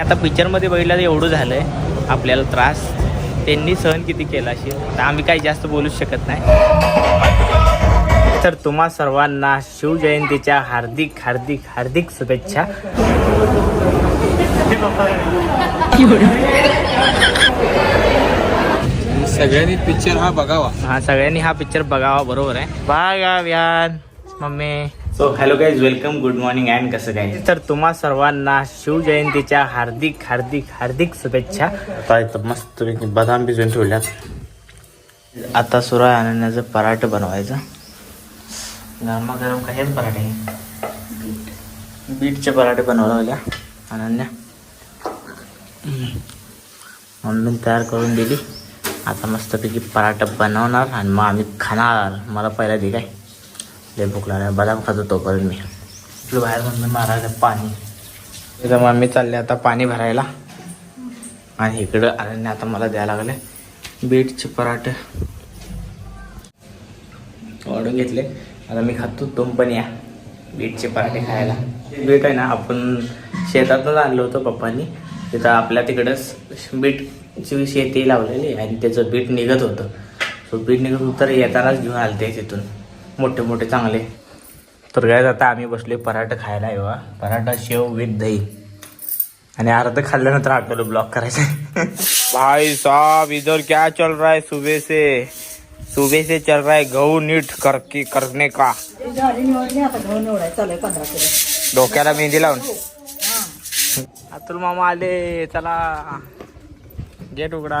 आता पिक्चरमध्ये बघितलं तर एवढं झालं आहे आपल्याला त्रास. त्यांनी सहन किती केला असेल? तर आम्ही काही जास्त बोलूच शकत नाही. तर तुम्हा सर्वांना शिवजयंतीच्या हार्दिक हार्दिक हार्दिक शुभेच्छा. सगळ्यांनी पिक्चर हा बघावा. हा सगळ्यांनी हा पिक्चर बघावा बरोबर आहे. बाय व्यान. Mummy. So hello guys welcome good morning and कसं काय? तर तुम्हा सर्वांना शिवजयंतीच्या हार्दिक हार्दिक हार्दिक शुभेच्छा. आता इथं मस्त बदाम भिजवून ठेवल्यात. आता सुरू अनन्याचं पराठं बनवायचं. गरमागरम कशाच पराठे? बीटचे पराठे बनवल्या अनन्या. मम्मीने तयार करून दिली. आता मस्तपैकी पराठा बनवणार आणि मग आम्ही खाणार. मला पहिला दे काय? लय भूक लागल्या बदाम खातो तोपर्यंत मी. इकडं बाहेर मम्मी मारायला पाणी. इथं मम्मी चालले आता पाणी भरायला. आणि इकडं अनन्या आता मला द्यायला लागले बीटचे पराठे. वाढून घेतले. आता मी खातो. तुम पण या. बीटचे पराठे खायला. बीट आहे ना आपण शेतातच आणलं होतं पप्पांनी. तिथं आपल्या तिकडंच बीटची शेती लावलेली आणि त्याचं बीट निघत होतं. सो बीट निघत होतं तर येतानाच घेऊन आले ते तिथून. मोठे मोठे चांगले. तर काय आता आम्ही बसले पराठा खायला येवा पराठा शेव विथ दही. आणि अर्ध खाल्ल्यानंतर आठवलं ब्लॉक करायचं भाई साहब इधर क्या चल रहा है सुबह से? सुबह से चल रहा है गहू नीट करके करने का। डोक्याला मेहंदी लावून. अतुल मामा आले चला. गेट उघडा.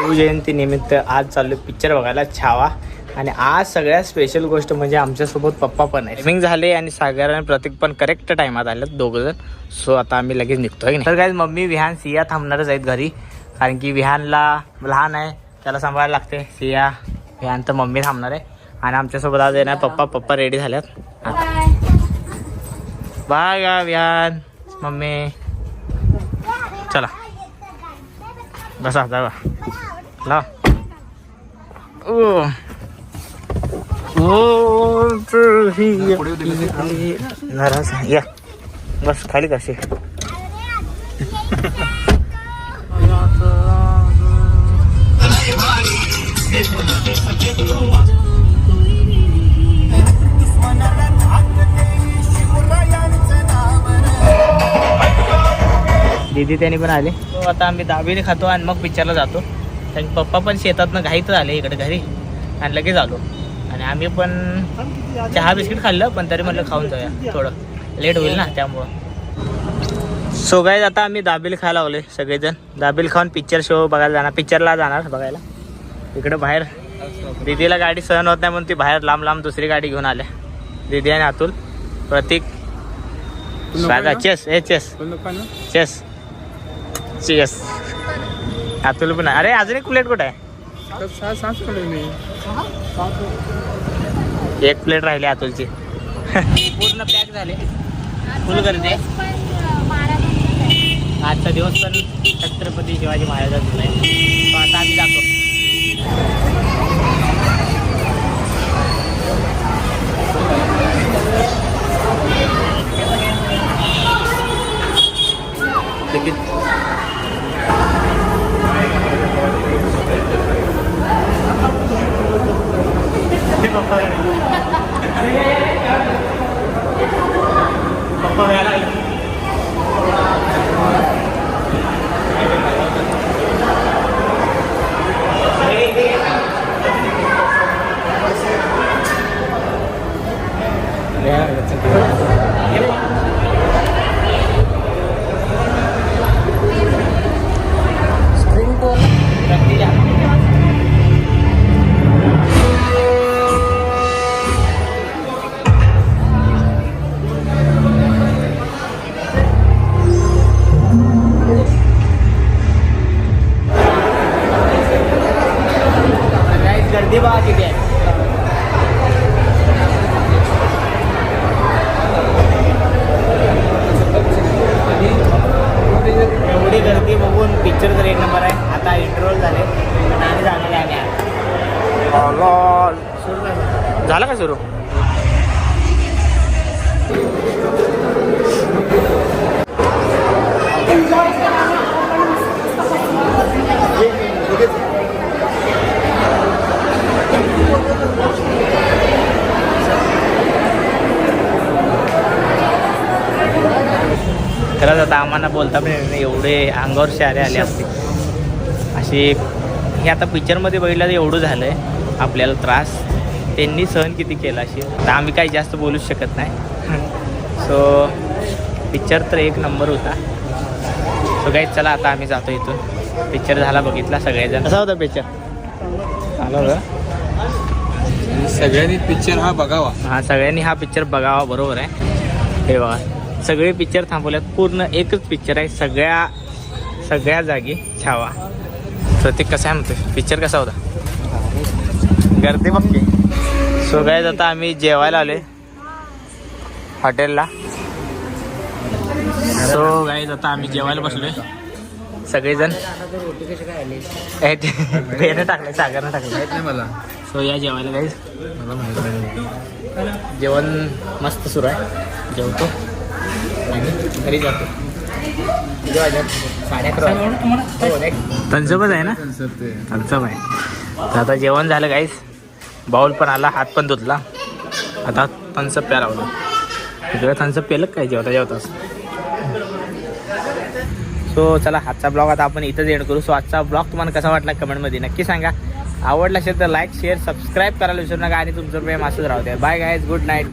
निमित्त आज चाललो पिक्चर बघायला छावा. आणि आज सगळ्यात स्पेशल गोष्ट म्हणजे आमच्यासोबत पप्पा पण आहे टायमिंग झाले आणि सागर आणि प्रतीक पण करेक्ट टायमात आले दोघं जण. सो आता आम्ही लगेच निघतोय तर काय मम्मी विहान सिया थांबणारच आहेत घरी. कारण की विहानला लहान आहे त्याला सांभाळायला लागते. सिया विहान तर मम्मी थांबणार आहे. आणि आमच्यासोबत आज येणार पप्पा. पप्पा रेडी झाल्यात. बाय गा विहान मम्मी. चला. बसा जावा ला. ओ. ओ नाराज या. बस खाली कशी दीदी त्यांनी पण आले. आता आम्ही दाबेली खातो आणि मग पिक्चरला जातो. कारण पप्पा पण शेतातनं घाईतच आले इकडे घरी. आणि लगेच आलो. आणि आम्ही पण चहा बिस्किट खाल्लं पण तरी म्हटलं खाऊन जाऊया. थोडं लेट होईल ना त्यामुळं. सो गाईज आता आम्ही दाबेली खायला लागले सगळेजण. दाबेली खाऊन पिक्चर शो बघायला जाणार. पिक्चरला जाणार बघायला. इकडं बाहेर. दीदीला गाडी सहन होत नाही म्हणून ती बाहेर लांब लांब दुसरी गाडी घेऊन आल्या. दीदी आणि अतुल. प्रतीक. चेस ए चेस चेस चेस अतुल पण अरे अजून एक प्लेट कुठे आहे मी एक प्लेट राहिली अतुलची पूर्ण पॅक झाले। फुल गर्दी आजचा दिवस पण छत्रपती शिवाजी महाराजांचा आहे तो आता आम्ही जातो. Papaya. Papaya lang. झालं का सुरू? खरंच आता आम्हाला बोलता पण नाही. एवढे अंगावर शारे आले असते. अशी हे आता पिक्चरमध्ये बघितलं तर एवढं झालं आहे आपल्याला त्रास. त्यांनी सहन किती केला अशी. आता आम्ही काही जास्त बोलूच शकत नाही. सो पिक्चर तर एक नंबर होता. सो काही चला आता आम्ही जातो इथून. पिक्चर झाला बघितला सगळेजण. कसा होता पिक्चर आला होता सगळ्यांनी पिक्चर हा बघावा. हा सगळ्यांनी हा पिक्चर बघावा बरोबर आहे. हे बघा. सगळे पिक्चर थांबवल्यात. पूर्ण एकच पिक्चर आहे. सगळ्या सगळ्या जागी छावा. प्रत्येक कसा आहे म्हणतो पिक्चर कसा होता? गर्दी बघते सो काय आता आम्ही जेवायला आलोय. हॉटेलला. सो गाईज आता आम्ही जेवायला बसलोय. सगळेजण. टाकले सागरनं टाकले मला. सो या जेवायला गाईज जेवण मस्त सुरू आहे. जेवतो. आणि घरी जातो? साडे अकरा. थम्सअपच आहे ना? थम्सअप आहे. तर आता जेवण झालं काहीच बाऊल पण आला हात पण धुतला. आता थम्सअप प्या लावला. तिकडे थम्सअप पेलं काय जेवता जेवताच सो चला आजचा ब्लॉग आता आपण इथंच एंड करू. सो आजचा ब्लॉग तुम्हाला कसा वाटला कमेंटमध्ये नक्की सांगा. आवडला असेल तर लाईक शेअर सबस्क्राईब करायला विसरू नका आणि तुमचं प्रेम असंच राहू द्या. Bye guys good night